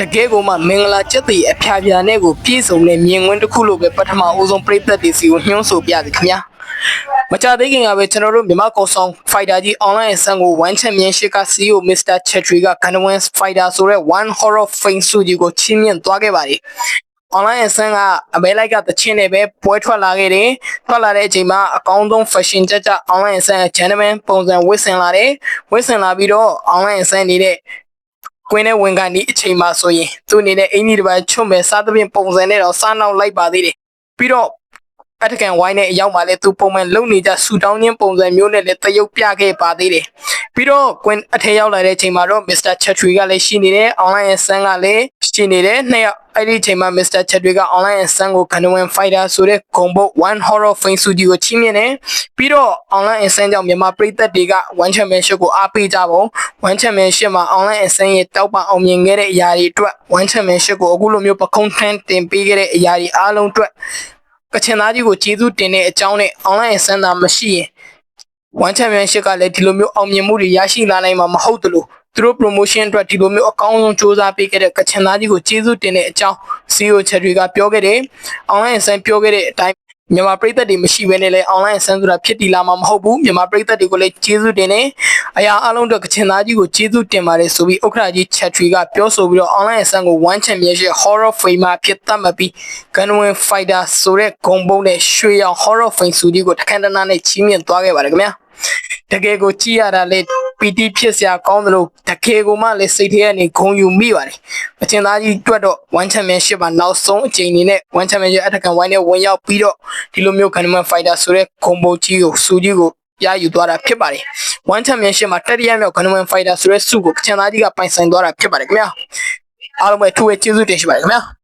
တကယ်ကိုမှမင်္ဂလာကျက်တီအဖျားဖျားနဲ့ကိုပြည့်စုံတဲ့မြင်ကွင်းတစ်ခုလိုပဲပထမဦးဆုံးပြိသက်တွေစီကိုညှိုးဆိုပြစီခင်ဗျာမကြသေးခင်ကပဲကျွန်တော်တို့မြန်မာကော်ဆောင်ဖိုက်တာကြီး online အဆန်ကို1 championship က CEO Mr. Chetri က Gunwin Fighter ဆိုတဲ့1 horror fame စုကြီးကိုချီးမြှင့်သွားခဲ့ပါတယ် online အဆန်းကအမဲလိုက်ကတချင်းနဲ့ပဲပွဲထွက်လာခဲ့တယ်။ထွက်လာတဲ့အချိန်မှာအကောင်းဆုံး fashion ကြကြ online အဆန်း gentleman ပုံစံဝတ်ဆင်လာတယ်။ဝတ်ဆင်လာပြီးတော့ online အဆန်းနေတဲ့ ကွင်းနဲ့ဝင်ကန်ဒီအချိန်မှာဆိုရင်သူအနေနဲ့အင်ကြီးတစ်ပတ်ချွတ်မဲ့စားသဖြင့်ပုံစံနဲ့တော့စားနောက်လိုက်ပါသေးတယ်။ပြီးတော့အတကန်ဝိုင်းနဲ့အရောက်မှလည်းသူပုံမှန်လုံနေကြဆူတောင်းခြင်းပုံစံမျိုးနဲ့လည်းတရုပ်ပြခဲ့ပါသေးတယ်။ ပြီးတော့ကွင်းအထက်ရောက်လာတဲ့အချိန်မှာတော့ Mr. Chatri ကလည်းရှိနေတယ် online အဆန်းကလည်းရှိနေတယ်နှစ်ယောက်အဲ့ဒီအချိန်မှာ Mr. Chatri က online အဆန်းကို Gunwin Fighter ဆိုတဲ့ဂုံဘုတ်1 horror fame စုကြီးကိုချီးမြှင့်တယ်ပြီးတော့ online အဆန်းကြောင့်မြန်မာပြည်သက်တွေက1 championship ကိုအားပေးကြပုံ1 championship မှာ online အဆန်းရဲ့တောက်ပအောင်မြင်ခဲ့တဲ့အရာတွေအတွက်1 championship ကိုအခုလိုမျိုးပခုံးထမ်းတင်ပေးခဲ့တဲ့အရာတွေအားလုံးအတွက်ကချင်သားကြီးကိုကျေးဇူးတင်တဲ့အကြောင်းနဲ့ online အဆန်းသာမရှိရင် one championship ကလည်းဒီလိုမျိုးအောင်မြင်မှုတွေရရှိလာနိုင်မှာမဟုတ်သလိုသူတို့ promotion အတွက်ဒီလိုမျိုးအကောင်းဆုံးစ조사ပေးခဲ့တဲ့ကချင်သားကြီးကိုကျေးဇူးတင်တဲ့အကြောင်း CEO Cherry ကပြောခဲ့တယ်။ online ဆန်းပြောခဲ့တဲ့အတိုင်းမြန်မာပြည်သက်တွေမရှိဘဲနဲ့လည်း online ဆန်းဆိုတာဖြစ်တည်လာမှာမဟုတ်ဘူးမြန်မာပြည်သက်တွေကိုလည်းကျေးဇူးတင်တယ်။ အရာအလုံးအတွက်ကချင်သားကြီးကိုကျေးဇူးတင်ပါတယ်ဆိုပြီးဥက္ကဋ္ဌကြီး Cherry ကပြောဆိုပြီးတော့ online ဆန်းကို one championship horror fame မှာဖြစ်သတ်မှတ်ပြီး Gunwin Fighter ဆိုတဲ့ဂုံပုံးနဲ့ရွှေရောင် horror fame စုကြီးကိုတခမ်းတနာနဲ့ချီးမြှင့်သွားခဲ့ပါတယ်ခင်ဗျာ။တကယ်ကိုကြည့်ရတာလေပီတိဖြစ်စရာကောင်းတယ်လို့တကယ်ကိုမှလေစိတ်ထဲကနေဂုံယူမိပါတယ်။အချင်းသားကြီးတွက်တော့1 championship မှာနောက်ဆုံးအချိန်အနေနဲ့1 championship အထက်ကန်ဝိုင်းနဲ့ဝင်ရောက်ပြီးတော့ဒီလိုမျိုး Gunman Fighter ဆိုတဲ့ဂုံပုံကြီးကိုစူကြီးကို ရယူသွားတာဖြစ်ပါတယ်။1 championship မှာတတိယမြောက် Gunman Fighter ဆိုတဲ့စုကိုအချင်းသားကြီးကပိုင်ဆိုင်သွားတာဖြစ်ပါတယ်ခင်ဗျာ။အားလုံးပဲထူးဝဲကျေးဇူးတင်ရှိပါတယ်ခင်ဗျာ။